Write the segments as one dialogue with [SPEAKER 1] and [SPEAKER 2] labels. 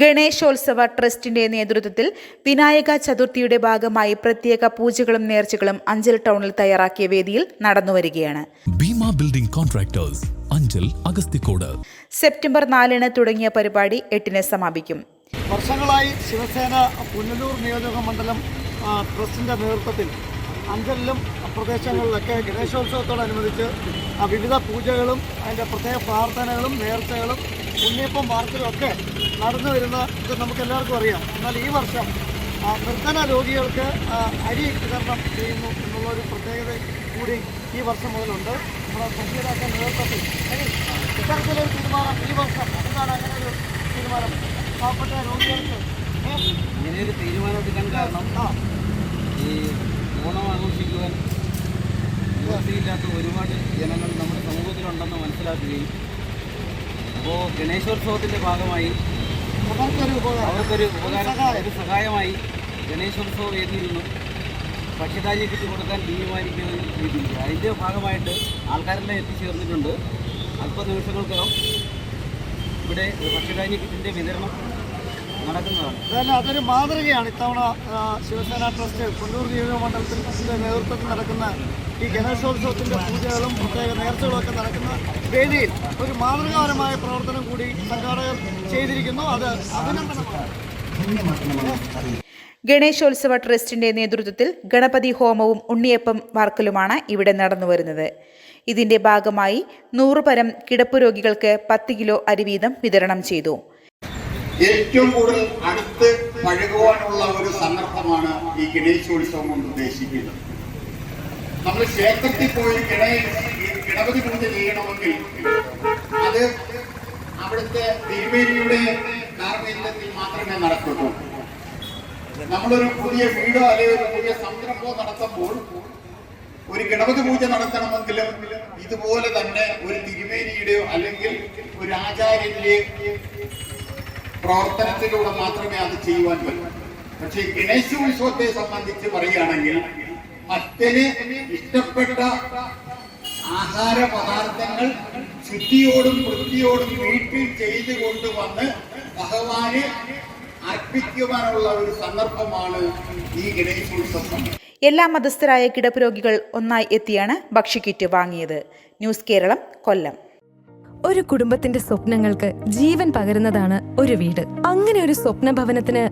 [SPEAKER 1] ഗണേശോത്സവ ട്രസ്റ്റിന്റെ നേതൃത്വത്തിൽ വിനായക ചതുർത്ഥിയുടെ ഭാഗമായി പ്രത്യേക പൂജകളും നേർച്ചകളും അഞ്ചൽ ടൗണിൽ തയ്യാറാക്കിയ വേദിയിൽ നടന്നുവരികയാണ്.
[SPEAKER 2] Bheema building contractors Anchal Agasthikode.
[SPEAKER 1] September നാലിന് തുടങ്ങിയ പരിപാടി എട്ടിന് സമാപിക്കും.
[SPEAKER 3] വർഷങ്ങളായി ശിവസേന പുനലൂർ നിയോജക മണ്ഡലം ട്രസ്റ്റിന്റെ നേതൃത്വത്തിൽ അഞ്ചലിലും പ്രദേശങ്ങളിലൊക്കെ ഗണേശോത്സവത്തോടനുബന്ധിച്ച് വിവിധ പൂജകളും അതിന്റെ പ്രത്യേക പ്രാർത്ഥനകളും നേർച്ചകളും ഉണ്ണിയപ്പം പാർക്കിലും ഒക്കെ നടന്നു വരുന്ന ഇത് നമുക്ക് എല്ലാവർക്കും അറിയാം. എന്നാൽ ഈ വർഷം നിർധന രോഗികൾക്ക് അരി വിതരണം ചെയ്യുന്നു എന്നുള്ളൊരു പ്രത്യേകത കൂടി ഈ വർഷം മുതലുണ്ട്. നമ്മുടെ സംഘീയരാക്കാൻ നേതൃത്വത്തിൽ ഇത്തരത്തിലൊരു തീരുമാനം ഈ വർഷം എന്താണ് അങ്ങനെ ഒരു തീരുമാനം? പാവപ്പെട്ട രോഗികൾക്ക് ഇങ്ങനെയൊരു
[SPEAKER 4] ഇങ്ങനെയൊരു തീരുമാനമെടുക്കാൻ കാരണം
[SPEAKER 3] ആ.
[SPEAKER 4] ഈ ഓണം ആഘോഷിക്കുവാൻ നിവൃത്തിയില്ലാത്ത ഒരുപാട് ജനങ്ങൾ നമ്മുടെ സമൂഹത്തിലുണ്ടെന്ന് മനസ്സിലാക്കുകയും അപ്പോൾ ഗണേശോത്സവത്തിന്റെ ഭാഗമായി
[SPEAKER 3] അവർക്കൊരു ഉപകാരം.
[SPEAKER 4] ഒരു സഹായമായി ഗണേശോത്സവ വേദിയിൽ നിന്നും കിട്ടി കിറ്റ് കൊടുക്കാൻ തീരുമാനിക്കുന്ന രീതിയിൽ അതിന്റെ ഭാഗമായിട്ട് ആൾക്കാരെല്ലാം എത്തിച്ചേർന്നിട്ടുണ്ട്. അല്പ നിമിഷങ്ങൾക്കകം ഇവിടെ പക്ഷിതാജി കിറ്റിന്റെ വിതരണം നടക്കുന്നതാണ്.
[SPEAKER 3] അതല്ല അതൊരു മാതൃകയാണ്. ഇത്തവണ ശിവസേന ട്രസ്റ്റ് കൊല്ലൂർ നിയോജക മണ്ഡലത്തിൽ നേതൃത്വത്തിൽ നടക്കുന്ന ഈ ഗണേശോത്സവത്തിന്റെ പൂജകളും പ്രത്യേക നേർച്ചകളൊക്കെ നടക്കുന്ന വേദിയിൽ ഒരു മാതൃകാപരമായ പ്രവർത്തനം കൂടി സംഘാടകർ ചെയ്തിരിക്കുന്നു. അത് അഭിനന്ദനം
[SPEAKER 1] ഗണേശോത്സവ ട്രസ്റ്റിന്റെ നേതൃത്വത്തിൽ ഗണപതി ഹോമവും ഉണ്ണിയപ്പം വാർക്കലുമാണ് ഇവിടെ നടന്നുവരുന്നത് ഇതിന്റെ ഭാഗമായി നൂറുപരം കിടപ്പ് രോഗികൾക്ക് പത്ത് കിലോ അരി വീതം വിതരണം ചെയ്തു.
[SPEAKER 5] ഏറ്റവും കൂടുതൽ അടുത്ത് പഴകുവാനുള്ള ഒരു സന്ദർഭമാണ് ഈ ഗണേശോത്സവം കൊണ്ട് ഉദ്ദേശിക്കുന്നത്. നമ്മൾ ക്ഷേത്രത്തിൽ പോയി ഗണേശ ഈ ഗണപതി പൂജ ചെയ്യണമെങ്കിൽ അത് അവിടുത്തെ തിരുമേനിയുടെ കാർമ്മികത്തിൽ മാത്രമേ നടക്കുള്ളൂ. നമ്മളൊരു പുതിയ വീടോ അല്ലെങ്കിൽ ഒരു പുതിയ സംരംഭമോ നടത്തുമ്പോൾ ഒരു ഗണപതി പൂജ നടത്തണമെങ്കിലും ഇതുപോലെ തന്നെ ഒരു തിരുമേനിയുടെയോ അല്ലെങ്കിൽ ഒരു ആചാര്യന്റെ പ്രവർത്തനത്തിലൂടെ മാത്രമേ അത് ചെയ്യുവാൻ പറ്റൂ. പക്ഷേ ഗണേശോത്സവത്തെ സംബന്ധിച്ച് പറയുകയാണെങ്കിൽ ഭക്തന് ഇഷ്ടപ്പെട്ട ആഹാര പദാർത്ഥങ്ങൾ ശുദ്ധിയോടും വൃത്തിയോടും വീട്ടിൽ ചെയ്തു കൊണ്ടുവന്ന് ഭഗവാന് അർപ്പിക്കുവാനുള്ള ഒരു സന്ദർഭമാണ് ഈ ഗണേശോത്സവം.
[SPEAKER 1] എല്ലാ മതസ്ഥരായ കിടപ്പുരോഗികൾ ഒന്നായി എത്തിയാണ് ഭക്ഷ്യക്കിറ്റ് വാങ്ങിയത്. ന്യൂസ് കേരളം കൊല്ലം.
[SPEAKER 6] ഒരു കുടുംബത്തിന്റെ സ്വപ്നങ്ങൾക്ക് ജീവൻ പകരുന്നതാണ് ഒരു വീട്. അങ്ങനെ ഒരു സ്വപ്ന ഭവനത്തിന്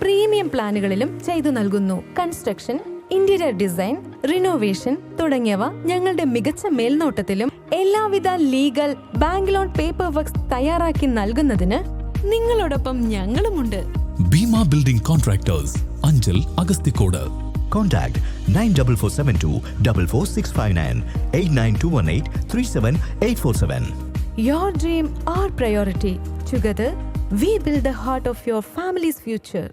[SPEAKER 6] പ്രീമിയം പ്ലാനുകളിലും ചെയ്തു നൽകുന്നു കൺസ്ട്രക്ഷൻ ഇന്റീരിയർ ഡിസൈൻ റിനോവേഷൻ തുടങ്ങിയവ ഞങ്ങളുടെ മികച്ച മേൽനോട്ടത്തിലും എല്ലാവിധ legal bank loan paper works തയ്യാറാക്കി നൽകുന്നതിന് നിങ്ങളോടൊപ്പം ഞങ്ങളുമുണ്ട്
[SPEAKER 2] Bheema building contractors Anchal Agasthikode
[SPEAKER 7] Contact 94472 44659 89218 37847.
[SPEAKER 6] Your dream are priority together we build the heart of your families future.